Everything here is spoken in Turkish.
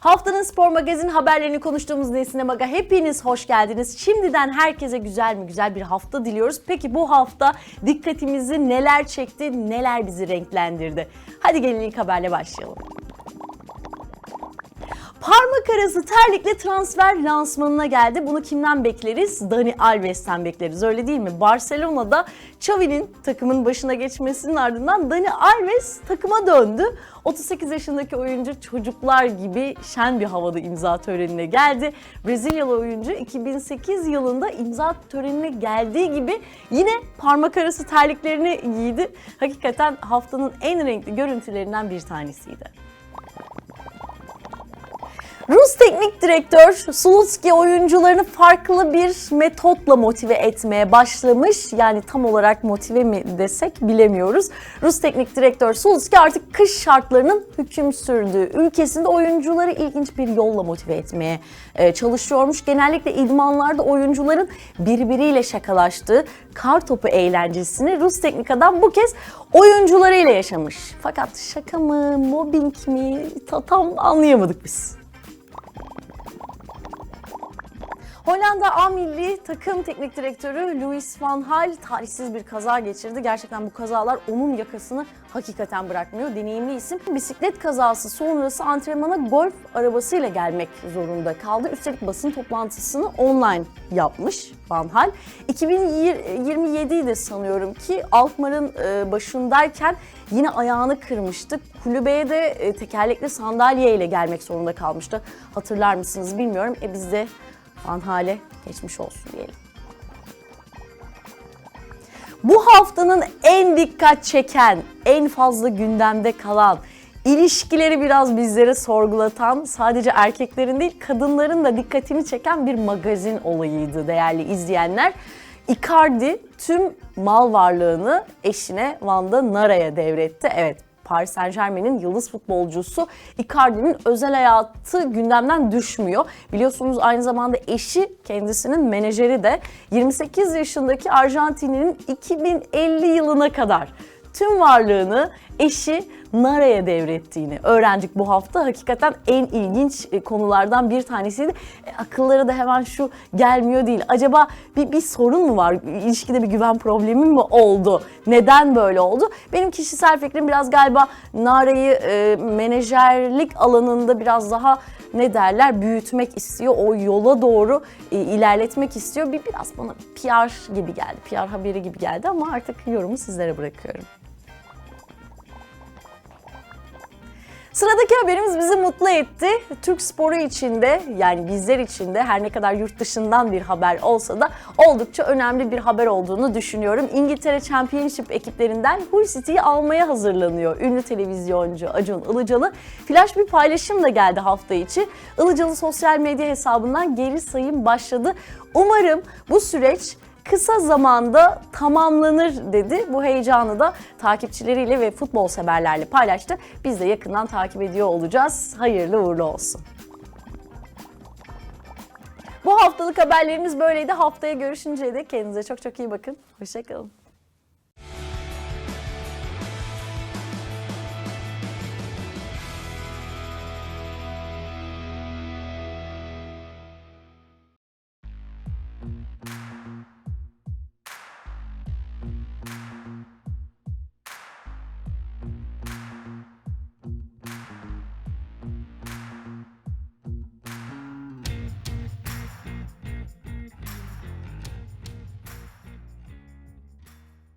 Haftanın spor magazin haberlerini konuştuğumuz Nesine Maga hepiniz hoş geldiniz. Şimdiden herkese güzel mi güzel bir hafta diliyoruz. Peki bu hafta dikkatimizi neler çekti, neler bizi renklendirdi? Hadi gelin ilk haberle başlayalım. Parmak arası terlikle transfer lansmanına geldi. Bunu kimden bekleriz? Dani Alves'ten bekleriz. Öyle değil mi? Barcelona'da Xavi'nin takımın başına geçmesinin ardından Dani Alves takıma döndü. 38 yaşındaki oyuncu çocuklar gibi şen bir havada imza törenine geldi. Brezilyalı oyuncu 2008 yılında imza törenine geldiği gibi yine parmak arası terliklerini giydi. Hakikaten haftanın en renkli görüntülerinden bir tanesiydi. Rus teknik direktör Sulutski oyuncularını farklı bir metotla motive etmeye başlamış. Yani tam olarak motive mi desek bilemiyoruz. Rus teknik direktör Sulutski artık kış şartlarının hüküm sürdüğü ülkesinde oyuncuları ilginç bir yolla motive etmeye e, çalışıyormuş. Genellikle idmanlarda oyuncuların birbiriyle şakalaştığı kar topu eğlencesini Rus teknik adam bu kez oyuncularıyla yaşamış. Fakat şaka mı, mobbing mi ta- tam anlayamadık biz. Hollanda A milli takım teknik direktörü Louis van Gaal talihsiz bir kaza geçirdi. Gerçekten bu kazalar onun yakasını hakikaten bırakmıyor. Deneyimli isim bisiklet kazası sonrası antrenmana golf arabasıyla gelmek zorunda kaldı. Üstelik basın toplantısını online yapmış Van Gaal. 2027'ydi sanıyorum ki Alkmaar'ın e, başındayken yine ayağını kırmıştı. Kulübeye de e, tekerlekli sandalyeyle gelmek zorunda kalmıştı. Hatırlar mısınız bilmiyorum. E biz de Van Hale geçmiş olsun diyelim. Bu haftanın en dikkat çeken, en fazla gündemde kalan, ilişkileri biraz bizlere sorgulatan, sadece erkeklerin değil kadınların da dikkatini çeken bir magazin olayıydı değerli izleyenler. Icardi tüm mal varlığını eşine Vanda Nara'ya devretti. Evet Paris Saint Germain'in yıldız futbolcusu Icardi'nin özel hayatı gündemden düşmüyor. Biliyorsunuz aynı zamanda eşi kendisinin menajeri de 28 yaşındaki Arjantinli'nin 2050 yılına kadar tüm varlığını eşi Nara'ya devrettiğini öğrendik bu hafta. Hakikaten en ilginç e, konulardan bir tanesiydi. E, akıllara da hemen şu gelmiyor değil. Acaba bir, bir sorun mu var? İlişkide bir güven problemi mi oldu? Neden böyle oldu? Benim kişisel fikrim biraz galiba Nara'yı e, menajerlik alanında biraz daha ne derler büyütmek istiyor. O yola doğru e, ilerletmek istiyor. Bir biraz bana PR gibi geldi. PR haberi gibi geldi ama artık yorumu sizlere bırakıyorum. Sıradaki haberimiz bizi mutlu etti. Türk sporu içinde yani bizler için de her ne kadar yurt dışından bir haber olsa da oldukça önemli bir haber olduğunu düşünüyorum. İngiltere Championship ekiplerinden Hull City'yi almaya hazırlanıyor ünlü televizyoncu Acun Ilıcalı. Flash bir paylaşım da geldi hafta içi. Ilıcalı sosyal medya hesabından geri sayım başladı. Umarım bu süreç kısa zamanda tamamlanır dedi. Bu heyecanı da takipçileriyle ve futbol severlerle paylaştı. Biz de yakından takip ediyor olacağız. Hayırlı uğurlu olsun. Bu haftalık haberlerimiz böyleydi. Haftaya görüşünceye dek kendinize çok çok iyi bakın. Hoşçakalın.